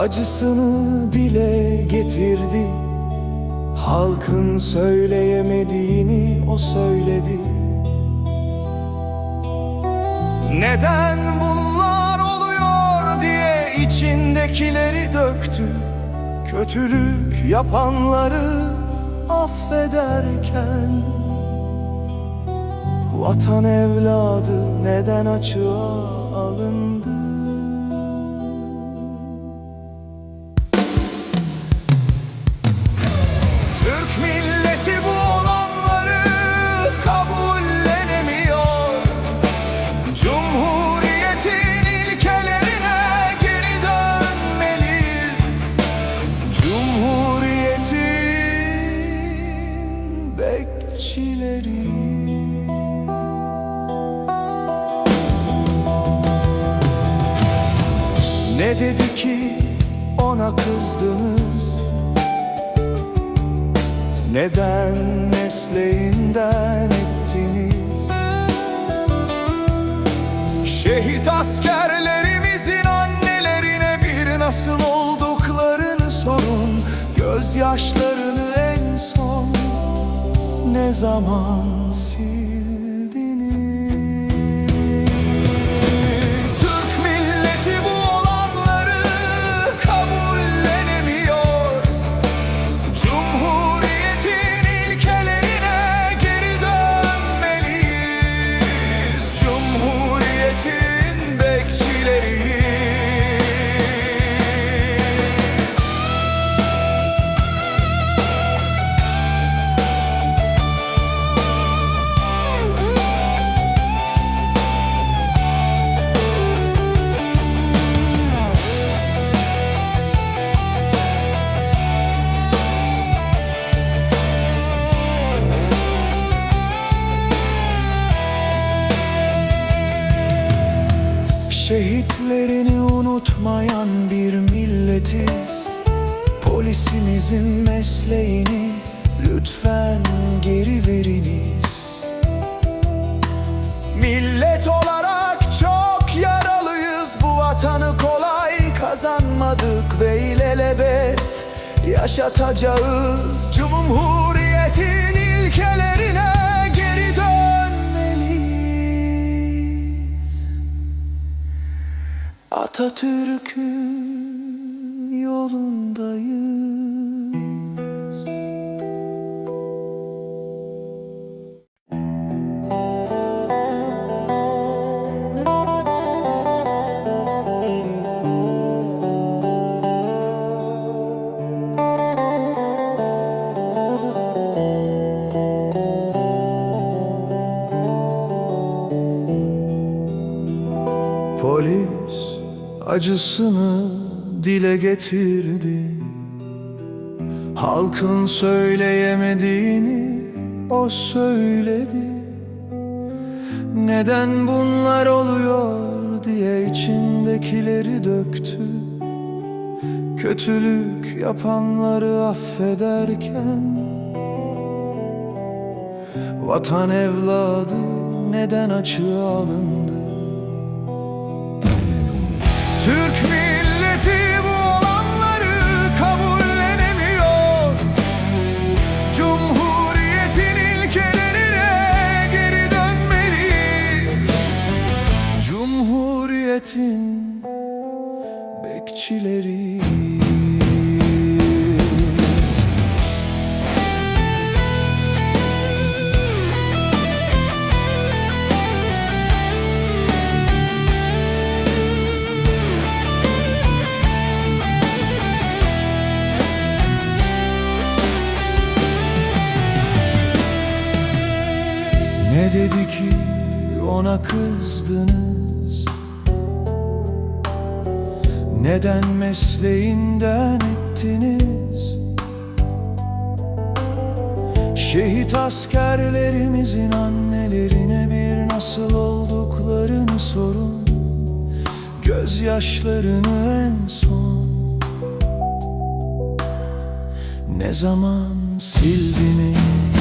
Acısını dile getirdi. Halkın söyleyemediğini o söyledi. Neden bunlar oluyor diye içindekileri döktü. Kötülük yapanları affederken. Vatan evladı neden açığa alındı? Ne dedi ki ona kızdınız? Neden mesleğinden ettiniz? Şehit askerlerimizin annelerine bir nasıl olduklarını sorun. Gözyaşlarını en son ne zaman sildiniz Şehitlerini unutmayan bir milletiz. Polisimizin mesleğini lütfen geri veriniz. Millet olarak çok yaralıyız. Bu vatanı kolay kazanmadık ve ilelebet yaşatacağız. Cumhuriyetin Atatürk'ün yolundayız acısını dile getirdi. Halkın söyleyemediğini o söyledi. Neden bunlar oluyor diye içindekileri döktü. Kötülük yapanları affederken. Vatan evladı neden açığa alındı Türk milleti bu olanları kabullenemiyor. Cumhuriyetin ilkelerine geri dönmeliyiz. Cumhuriyetin bekçileriyiz Ne dedi ki ona kızdınız? Neden mesleğinden ettiniz? Şehit askerlerimizin annelerine bir nasıl olduklarını sorun. Gözyaşlarını en son. Ne zaman sildiniz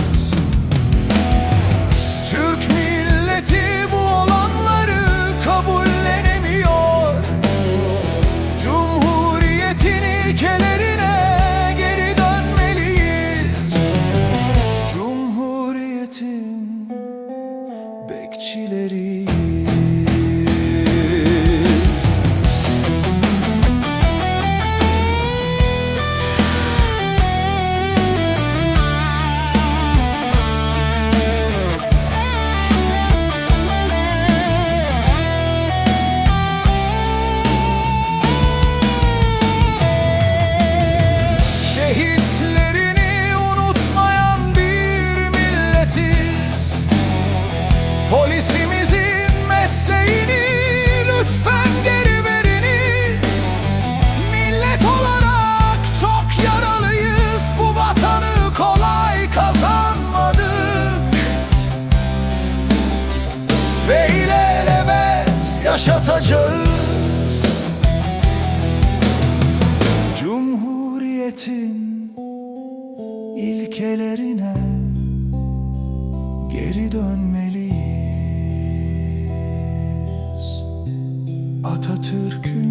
bekçileriyiz yaşatacağız. Cumhuriyetin ilkelerine geri dönmeliyiz. Atatürk'ün